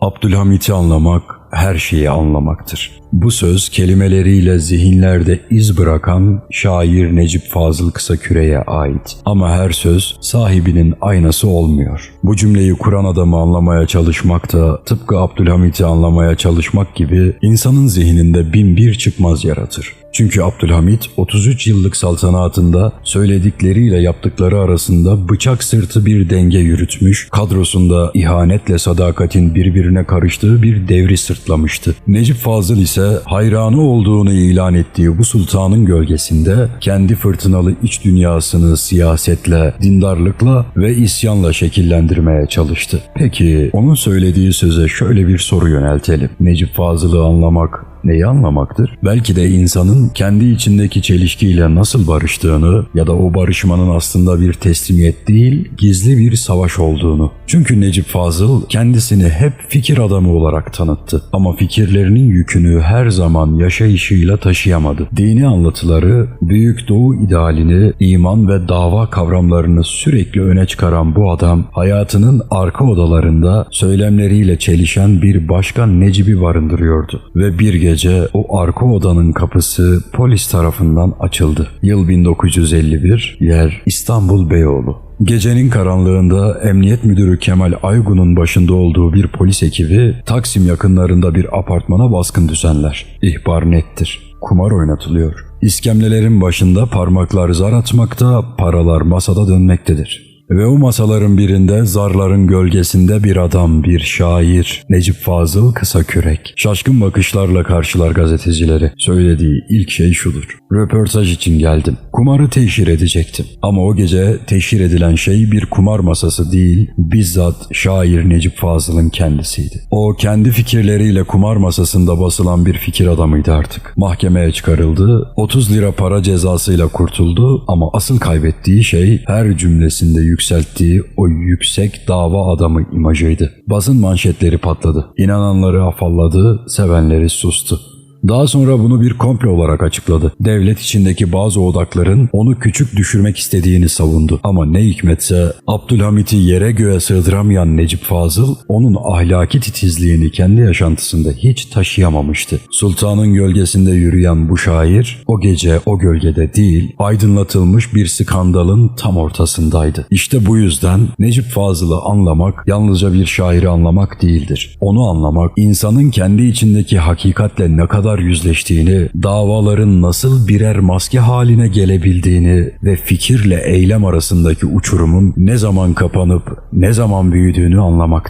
Abdülhamit'i anlamak her şeyi anlamaktır. Bu söz kelimeleriyle zihinlerde iz bırakan şair Necip Fazıl Kısaküre'ye ait. Ama her söz sahibinin aynası olmuyor. Bu cümleyi kuran adamı anlamaya çalışmak da tıpkı Abdülhamit'i anlamaya çalışmak gibi insanın zihninde bin bir çıkmaz yaratır. Çünkü Abdülhamit 33 yıllık saltanatında söyledikleriyle yaptıkları arasında bıçak sırtı bir denge yürütmüş, kadrosunda ihanetle sadakatin birbirine karıştığı bir devri sırtlamıştı. Necip Fazıl ise hayranı olduğunu ilan ettiği bu sultanın gölgesinde kendi fırtınalı iç dünyasını siyasetle, dindarlıkla ve isyanla şekillendirmeye çalıştı. Peki onun söylediği söze şöyle bir soru yöneltelim. Necip Fazıl'ı anlamak neyi anlamaktır? Belki de insanın kendi içindeki çelişkiyle nasıl barıştığını ya da o barışmanın aslında bir teslimiyet değil, gizli bir savaş olduğunu. Çünkü Necip Fazıl kendisini hep fikir adamı olarak tanıttı. Ama fikirlerinin yükünü her zaman yaşayışıyla taşıyamadı. Dini anlatıları, Büyük Doğu idealini, iman ve dava kavramlarını sürekli öne çıkaran bu adam, hayatının arka odalarında söylemleriyle çelişen bir başka Necip'i barındırıyordu. Ve bir gece o arka odanın kapısı polis tarafından açıldı. Yıl 1951, yer İstanbul Beyoğlu. Gecenin karanlığında Emniyet Müdürü Kemal Aygun'un başında olduğu bir polis ekibi Taksim yakınlarında bir apartmana baskın düzenler. İhbar nettir. Kumar oynatılıyor. İskemlelerin başında parmaklar zar atmakta, paralar masada dönmektedir. Ve o masaların birinde zarların gölgesinde bir adam, bir şair, Necip Fazıl Kısakürek. Şaşkın bakışlarla karşılar gazetecileri. Söylediği ilk şey şudur. Röportaj için geldim. Kumarı teşhir edecektim. Ama o gece teşhir edilen şey bir kumar masası değil, bizzat şair Necip Fazıl'ın kendisiydi. O kendi fikirleriyle kumar masasında basılan bir fikir adamıydı artık. Mahkemeye çıkarıldı, 30 lira para cezasıyla kurtuldu ama asıl kaybettiği şey her cümlesinde yükselttiği o yüksek dava adamı imajıydı. Basın manşetleri patladı. İnananları afalladı, sevenleri sustu. Daha sonra bunu bir komplo olarak açıkladı. Devlet içindeki bazı odakların onu küçük düşürmek istediğini savundu. Ama ne hikmetse Abdülhamit'i yere göğe sığdıramayan Necip Fazıl onun ahlaki titizliğini kendi yaşantısında hiç taşıyamamıştı. Sultanın gölgesinde yürüyen bu şair o gece o gölgede değil aydınlatılmış bir skandalın tam ortasındaydı. İşte bu yüzden Necip Fazıl'ı anlamak yalnızca bir şairi anlamak değildir. Onu anlamak insanın kendi içindeki hakikatle ne kadar yüzleştiğini, davaların nasıl birer maske haline gelebildiğini ve fikirle eylem arasındaki uçurumun ne zaman kapanıp ne zaman büyüdüğünü anlamaktı.